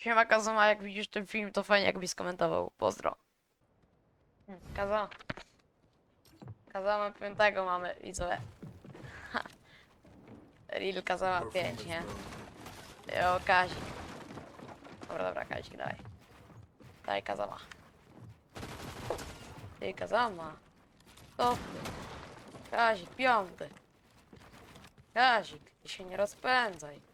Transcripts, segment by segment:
Siema Kazuma, jak widzisz ten film, to fajnie jakbyś skomentował. Pozdro. Hmm, Kaza. Kazama piątego mamy, widzowie. Ha. Real Kazama 5, nie? Jo, Kazik. Dobra, dobra, Kazik, daj. Daj Kazama. Ty Kazama. To Kazik, piąty. Kazik, ty się nie rozpędzaj.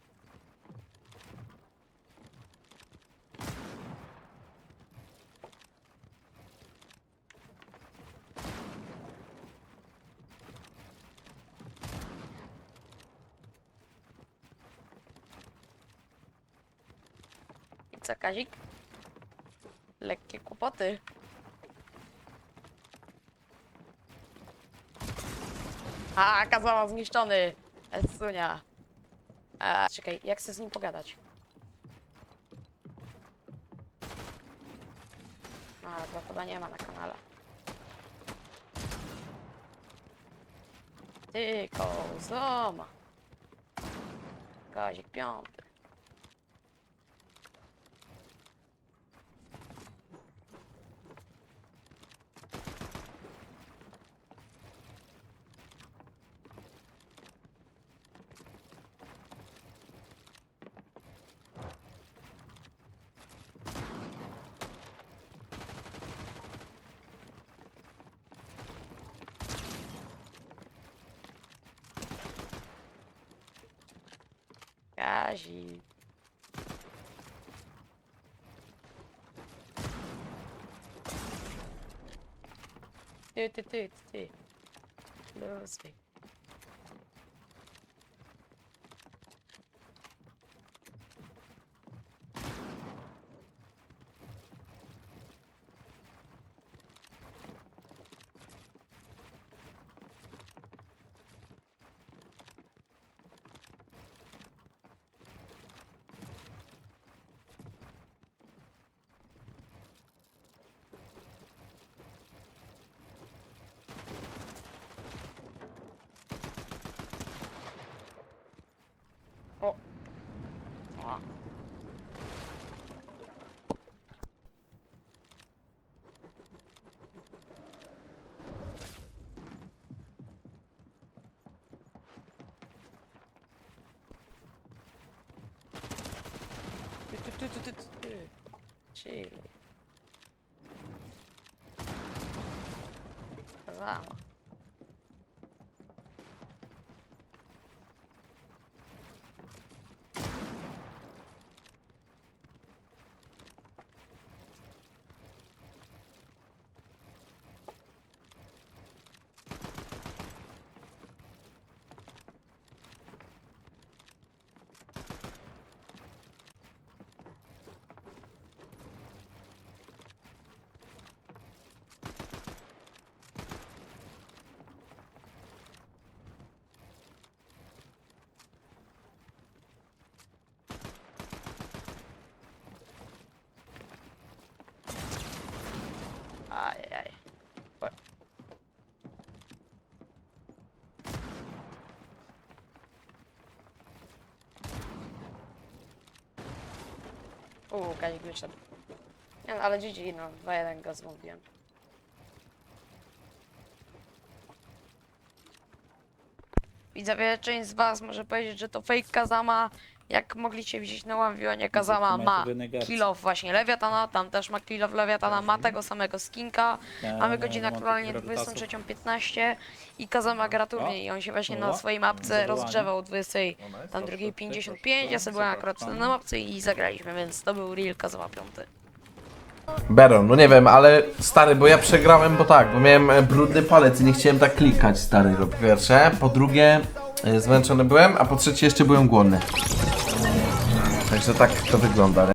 Co, Kazik? Lekkie kłopoty. A, kazała zniszczony. Esunia. A, czekaj, jak chcę z nim pogadać? A, to chyba nie ma na kanale. Ty, kozoma. Kazik piąty. Kazik. Ty, ty, ty, ty, ty. Luzuj. Ty, ty, ty, ty, ty, ty, ty. Chill. Vamos. Ajajaj. O. Uuu, Kazik wyszedł. Nie, no, ale GG, no, 2-1 go zmówiłem. Widzowie, część z was może powiedzieć, że to fake Kazama. Jak mogliście widzieć na Łamwionie, Kazama ma kill off właśnie Lewiatana, tam też ma kill off Lewiatana, ma tego samego skinka. Mamy godzinę aktualnie 23.15 i Kazama gra turniej i on się właśnie na swojej mapce rozgrzewał o 20, tam drugiej 55, ja sobie byłem akurat na mapce i zagraliśmy, więc to był real Kazama 5. Baron, no nie wiem, ale stary, bo ja przegrałem, bo tak, bo miałem e, brudny palec i nie chciałem tak klikać, stary, po pierwsze. Po drugie, e, zmęczony byłem, a po trzecie jeszcze byłem głodny. Także tak to wygląda?